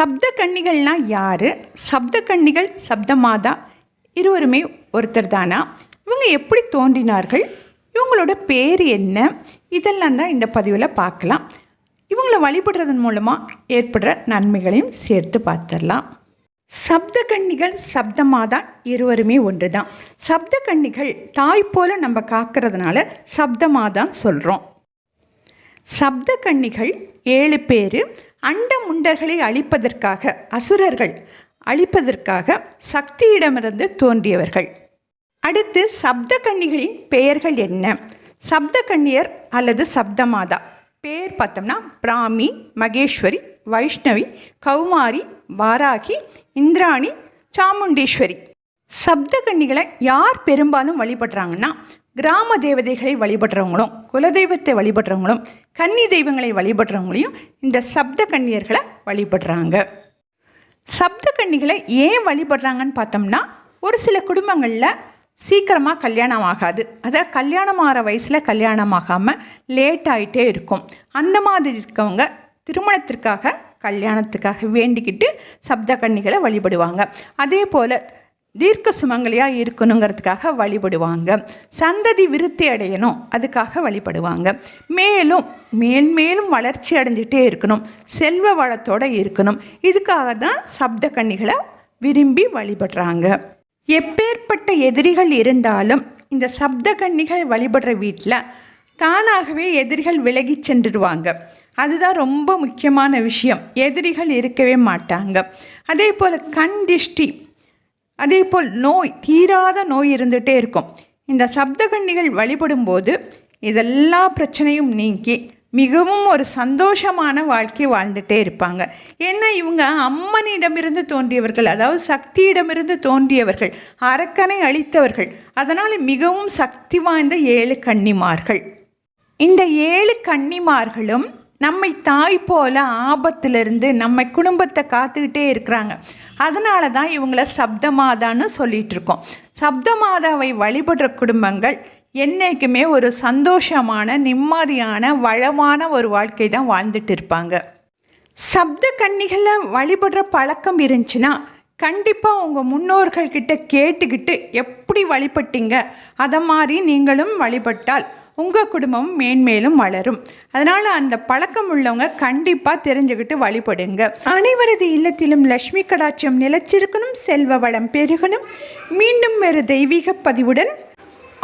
சப்த கன்னிகள்னால் யார்? சப்த கன்னிகள் சப்தமாதா இருவருமே ஒருத்தர் தானா இவங்க எப்படி தோன்றினார்கள்? இவங்களோட பேர் என்ன? இதெல்லாம் தான் இந்த பதிவில் பார்க்கலாம். இவங்களை வழிபடுறதன் மூலமாக ஏற்படுற நன்மைகளையும் சேர்த்து பார்த்துடலாம். சப்த கன்னிகள் சப்தமாதா இருவருமே ஒன்று தான் சப்த கன்னிகள் தாய் போல நம்ம காக்கிறதுனால சப்தமாதான் சொல்கிறோம் சப்த கன்னிகள் ஏழு பேர் அண்ட முண்டர்களை அழிப்பதற்காக அசுரர்கள் அழிப்பதற்காக சக்தியிடமிருந்து தோன்றியவர்கள். அடுத்து சப்த கன்னிகளின் பெயர்கள் என்ன? சப்த கன்னியர் அல்லது சப்தமாதா? பெயர் பார்த்தோம்னா பிராமி மகேஸ்வரி வைஷ்ணவி கௌமாரி வாராகி இந்திராணி சாமுண்டீஸ்வரி. சப்த கன்னிகளை யார் பெரும்பாலும் வழிபடுறாங்கன்னா கிராம தேவதைகளை வழிபடுறவங்களும் குலதெய்வத்தை வழிபடுறவங்களும் கன்னி தெய்வங்களை வழிபடுறவங்களையும் இந்த சப்த கன்னியர்களை வழிபடுறாங்க. சப்த கன்னிகளை ஏன் வழிபடுறாங்கன்னு பார்த்தோம்னா ஒரு சில குடும்பங்களில் சீக்கிரமாக கல்யாணம் ஆகாது. அதாவது கல்யாணம் ஆகிற வயசில் கல்யாணம் ஆகாமல் லேட் ஆகிட்டே இருக்கும். அந்த மாதிரி இருக்கவங்க திருமணத்திற்காக கல்யாணத்துக்காக வேண்டிக்கிட்டு சப்த கன்னிகளை வழிபடுவாங்க. அதே போல் தீர்க்க சுமங்கலியாக இருக்கணுங்கிறதுக்காக வழிபடுவாங்க. சந்ததி விருத்தி அடையணும் அதுக்காக வழிபடுவாங்க. மேலும் மேல் மேலும் வளர்ச்சி அடைஞ்சிட்டே இருக்கணும். செல்வ வளத்தோடு இருக்கணும். இதுக்காக தான் சப்த கன்னிகளை விரும்பி வழிபடுறாங்க. எப்பேற்பட்ட எதிரிகள் இருந்தாலும் இந்த சப்த கன்னிகளை வழிபடுற வீட்டில் தானாகவே எதிரிகள் விலகி சென்றுடுவாங்க. அதுதான் ரொம்ப முக்கியமான விஷயம். எதிரிகள் இருக்கவே மாட்டாங்க. அதே போல் கண் திஷ்டி அதே போல் நோய் தீராத நோய் இருந்துகிட்டே இருக்கும். இந்த சப்தகன்னிகள் வழிபடும்போது இதெல்லா பிரச்சனையும் நீங்கி மிகவும் ஒரு சந்தோஷமான வாழ்க்கை வாழ்ந்துட்டே இருப்பாங்க. ஏன்னா இவங்க அம்மனிடமிருந்து தோன்றியவர்கள் அதாவது சக்தியிடமிருந்து தோன்றியவர்கள் அரக்கனை அளித்தவர்கள் அதனால் மிகவும் சக்தி வாய்ந்த ஏழு கன்னிமார்கள். இந்த ஏழு கன்னிமார்களும் நம்மை தாய் போல ஆபத்திலிருந்து நம்ம குடும்பத்தை காத்துக்கிட்டே இருக்கிறாங்க. அதனால தான் இவங்கள சப்தமாதான்னு சொல்லிட்டு இருக்கோம் சப்தமாதாவை வழிபடுற குடும்பங்கள் என்றைக்குமே ஒரு சந்தோஷமான நிம்மதியான வளமான ஒரு வாழ்க்கை தான் வாழ்ந்துட்டு இருப்பாங்க. சப்த கன்னிகளை வழிபடுற பழக்கம் இருந்துச்சுன்னா கண்டிப்பாக உங்கள் முன்னோர்கள்கிட்ட கேட்டுக்கிட்டு எப்படி வழிபட்டீங்க அதை மாதிரி நீங்களும் வழிபட்டால் உங்கள் குடும்பமும் மேன்மேலும் வளரும். அதனால் அந்த பழக்கம் உள்ளவங்க கண்டிப்பாக தெரிஞ்சுக்கிட்டு வழிபடுங்க. அனைவரது இல்லத்திலும் லக்ஷ்மி கடாட்சியம் நிலச்சிருக்கணும் செல்வ வளம் பெருகணும். மீண்டும் ஒரு தெய்வீக பதிவுடன்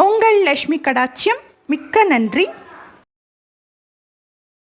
உங்கள் லக்ஷ்மி கடாட்சியம் மிக்க நன்றி.